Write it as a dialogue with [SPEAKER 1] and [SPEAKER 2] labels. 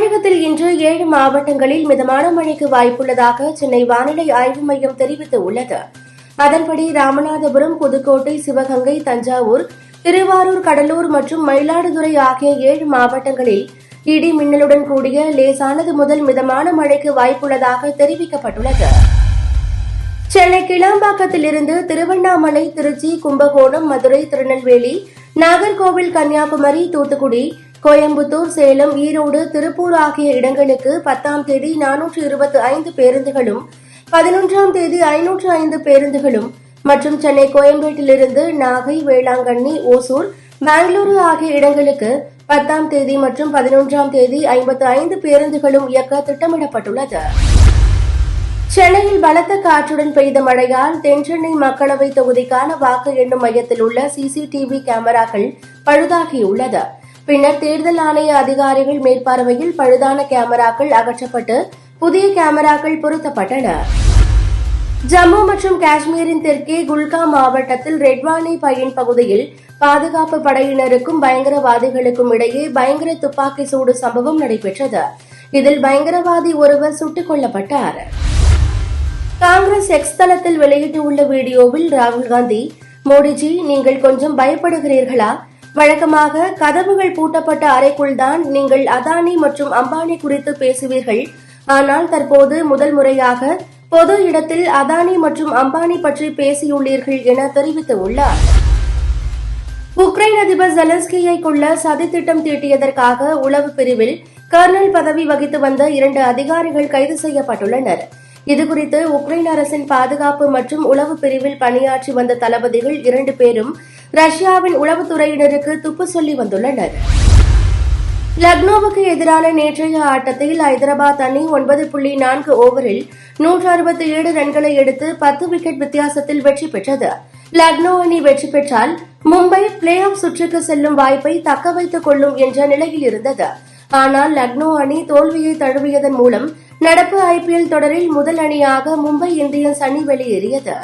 [SPEAKER 1] தமிழகத்தில் இன்று ஏழு மாவட்டங்களில் மிதமான மழைக்கு வாய்ப்புள்ளதாக சென்னை வானிலை ஆய்வு மையம் தெரிவித்துள்ளது அதன்படி ராமநாதபுரம் புதுக்கோட்டை சிவகங்கை தஞ்சாவூர் திருவாரூர் கடலூர் மற்றும் மயிலாடுதுறை ஆகிய ஏழு மாவட்டங்களில் இடி மின்னலுடன் கூடிய லேசானது முதல் மிதமான மழைக்கு வாய்ப்புள்ளதாக தெரிவிக்கப்பட்டுள்ளது சென்னை கிளாம்பாக்கத்திலிருந்து திருவண்ணாமலை திருச்சி கும்பகோணம் மதுரை திருநெல்வேலி நாகர்கோவில் கன்னியாகுமரி தூத்துக்குடி கோயம்புத்தூர் சேலம் ஈரோடு திருப்பூர் ஆகிய இடங்களுக்கு பத்தாம் தேதி நானூற்று இருபத்தி ஐந்து பேருந்துகளும் பதினொன்றாம் தேதி ஐநூற்று ஐந்து பேருந்துகளும் மற்றும் சென்னை கோயம்பேட்டிலிருந்து நாகை வேளாங்கண்ணி ஓசூர் பெங்களூரு ஆகிய இடங்களுக்கு பத்தாம் தேதி மற்றும் பதினொன்றாம் தேதி ஐம்பத்து ஐந்து பேருந்துகளும் இயக்க திட்டமிடப்பட்டுள்ளது சென்னையில் பலத்த காற்றுடன் பெய்த மழையால் தென்சென்னை மக்களவை தொகுதிக்கான வாக்கு எண்ணும் மையத்தில் உள்ள சிசிடிவி கேமராக்கள் பழுதாகியுள்ளது பின்னர் தேர்தல் ஆணைய அதிகாரிகள் மேற்பார்வையில் பழுதான கேமராக்கள் அகற்றப்பட்டு புதிய கேமராக்கள் பொருத்தப்பட்டன ஜம்மு மற்றும் காஷ்மீரின் தெற்கே குல்காம் மாவட்டத்தில் ரெட்வானி பயன் பகுதியில் பாதுகாப்பு படையினருக்கும் பயங்கரவாதிகளுக்கும் இடையே பயங்கர துப்பாக்கி சூடு சம்பவம் நடைபெற்றது இதில் பயங்கரவாதி ஒருவர் சுட்டுக் கொல்லப்பட்டார் காங்கிரஸ் எக்ஸ் தளத்தில் வெளியிட்டுள்ள வீடியோவில் ராகுல் காந்தி மோடிஜி நீங்கள் கொஞ்சம் பயப்படுகிறீர்களா வழக்கமாக கதவுகள் பூட்டப்பட்ட அறைக்குள்தான் நீங்கள் அதானி மற்றும் அம்பானி குறித்து பேசுவீர்கள் ஆனால் தற்போது முதல் முறையாக பொது இடத்தில் அதானி மற்றும் அம்பானி பற்றி பேசியுள்ளீர்கள் என தெரிவித்துள்ளார் உக்ரைன் அதிபர் ஜெலன்ஸ்கியை கொள்ள சதித்திட்டம் தீட்டியதற்காக உளவு பிரிவில் கர்னல் பதவி வகித்து வந்த இரண்டு அதிகாரிகள் கைது செய்யப்பட்டுள்ளனர் இதுகுறித்து உக்ரைன் அரசின் பாதுகாப்பு மற்றும் உளவு பிரிவில் பணியாற்றி வந்த தளபதிகள் இரண்டு பேரும் ரஷ்யாவின் உளவுத்துறையினருக்கு துப்பு சொல்லி வந்துள்ளனர் லக்னோவுக்கு எதிரான நேற்றைய ஆட்டத்தில் ஐதராபாத் அணி ஒன்பது புள்ளி நான்கு ஓவரில் நூற்று அறுபத்தி ஏழு ரன்களை எடுத்து பத்து விக்கெட் வித்தியாசத்தில் வெற்றி பெற்றது லக்னோ அணி வெற்றி பெற்றால் மும்பை பிளே ஆஃப் சுற்றுக்கு செல்லும் வாய்ப்பை தக்க வைத்துக் கொள்ளும் என்ற நிலையில் இருந்தது ஆனால் லக்னோ அணி தோல்வியை தழுவியதன் மூலம் நடப்பு ஐபிஎல் தொடரில் முதல் அணியாக மும்பை இந்தியன்ஸ் அணி வெளியேறியது